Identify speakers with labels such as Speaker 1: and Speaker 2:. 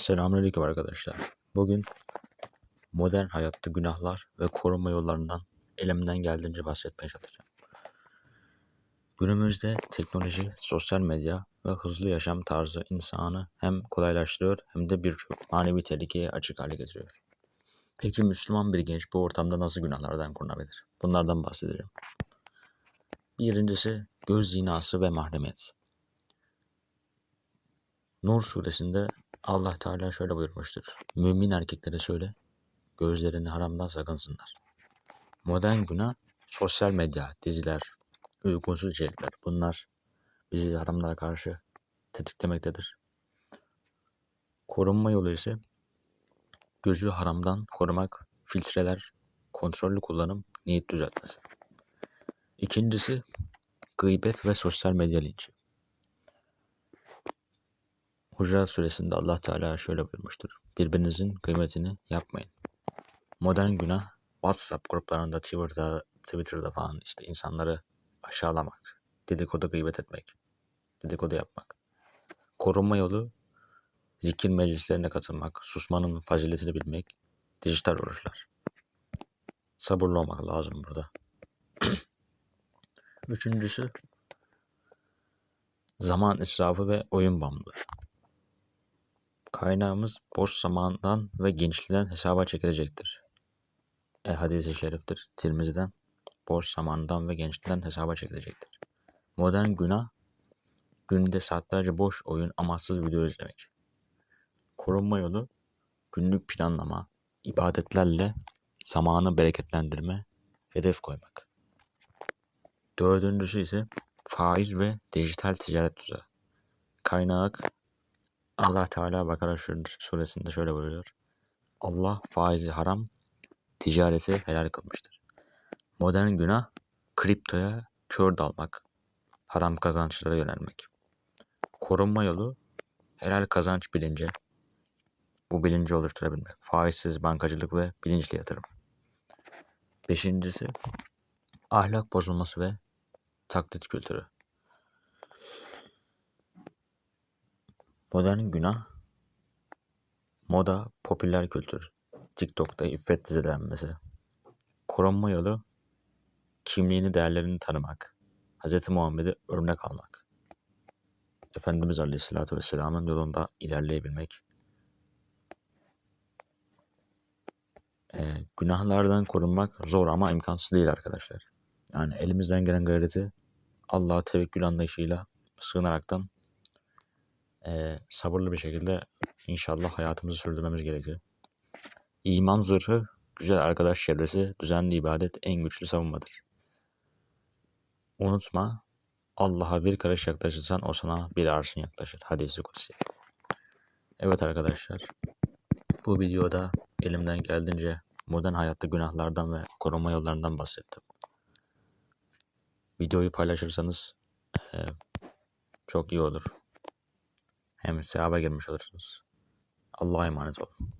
Speaker 1: Selamünaleyküm arkadaşlar. Bugün modern hayatta günahlar ve korunma yollarından elimden geldiğince bahsetmeye çalışacağım. Günümüzde teknoloji, sosyal medya ve hızlı yaşam tarzı insanı hem kolaylaştırıyor hem de birçok manevi tehlikeye açık hale getiriyor. Peki Müslüman bir genç bu ortamda nasıl günahlardan korunabilir? Bunlardan bahsedeceğim. Birincisi göz zinası ve mahremiyet. Nur suresinde Allah Teala şöyle buyurmuştur. Mümin erkeklere söyle, gözlerini haramdan sakınsınlar. Modern günah, sosyal medya, diziler, uygunsuz içerikler. Bunlar bizi haramlara karşı tetiklemektedir. Korunma yolu ise gözü haramdan korumak, filtreler, kontrollü kullanım, niyet düzeltmesi. İkincisi gıybet ve sosyal medya linci. Hucurat suresinde Allah Teala şöyle buyurmuştur. Birbirinizin kıymetini yapmayın. Modern günah WhatsApp gruplarında, Twitter'da, Twitter'da falan işte insanları aşağılamak, dedikodu gıybet etmek, dedikodu yapmak. Korunma yolu zikir meclislerine katılmak, susmanın faziletini bilmek, dijital oruçlar. Sabırlı olmak lazım burada. Üçüncüsü zaman israfı ve oyun bağımlılığı. Kaynağımız boş zamandan ve gençliğinden hesaba çekilecektir. E hadis-i şeriftir. Tirmizi'den boş zamandan ve gençliğinden hesaba çekilecektir. Modern günah günde saatlerce boş oyun amaçsız video izlemek. Korunma yolu günlük planlama, ibadetlerle zamanı bereketlendirme, hedef koymak. Dördüncüsü ise faiz ve dijital ticaret tuzağı. Kaynak Allah Teala Bakara suresinde şöyle buyuruyor. Allah faizi haram, ticareti helal kılmıştır. Modern günah kriptoya kör dalmak, haram kazançlara yönelmek. Korunma yolu helal kazanç bilinci, bu bilinci oluşturabilmek. Faizsiz bankacılık ve bilinçli yatırım. Beşincisi ahlak bozulması ve taklit kültürü. Modern günah, moda, popüler kültür, TikTok'ta iffet dizilenmesi, korunma yolu, kimliğini, değerlerini tanımak, Hz. Muhammed'e örnek almak, Efendimiz Aleyhisselatü Vesselam'ın yolunda ilerleyebilmek, ee, günahlardan korunmak zor ama imkansız değil arkadaşlar. Yani elimizden gelen gayreti Allah'a tevekkül anlayışıyla sığınaraktan e, sabırlı bir şekilde inşallah hayatımızı sürdürmemiz gerekiyor. İman zırhı, güzel arkadaş çevresi, düzenli ibadet en güçlü savunmadır. Unutma, Allah'a bir karış yaklaşırsan o sana bir arşın yaklaşır. Hadisi kutsi. Evet arkadaşlar, bu videoda elimden geldiğince modern hayatta günahlardan ve korunma yollarından bahsettim. Videoyu paylaşırsanız e, çok iyi olur. Hem sevaba girmiş olursunuz. Allah'a emanet olun.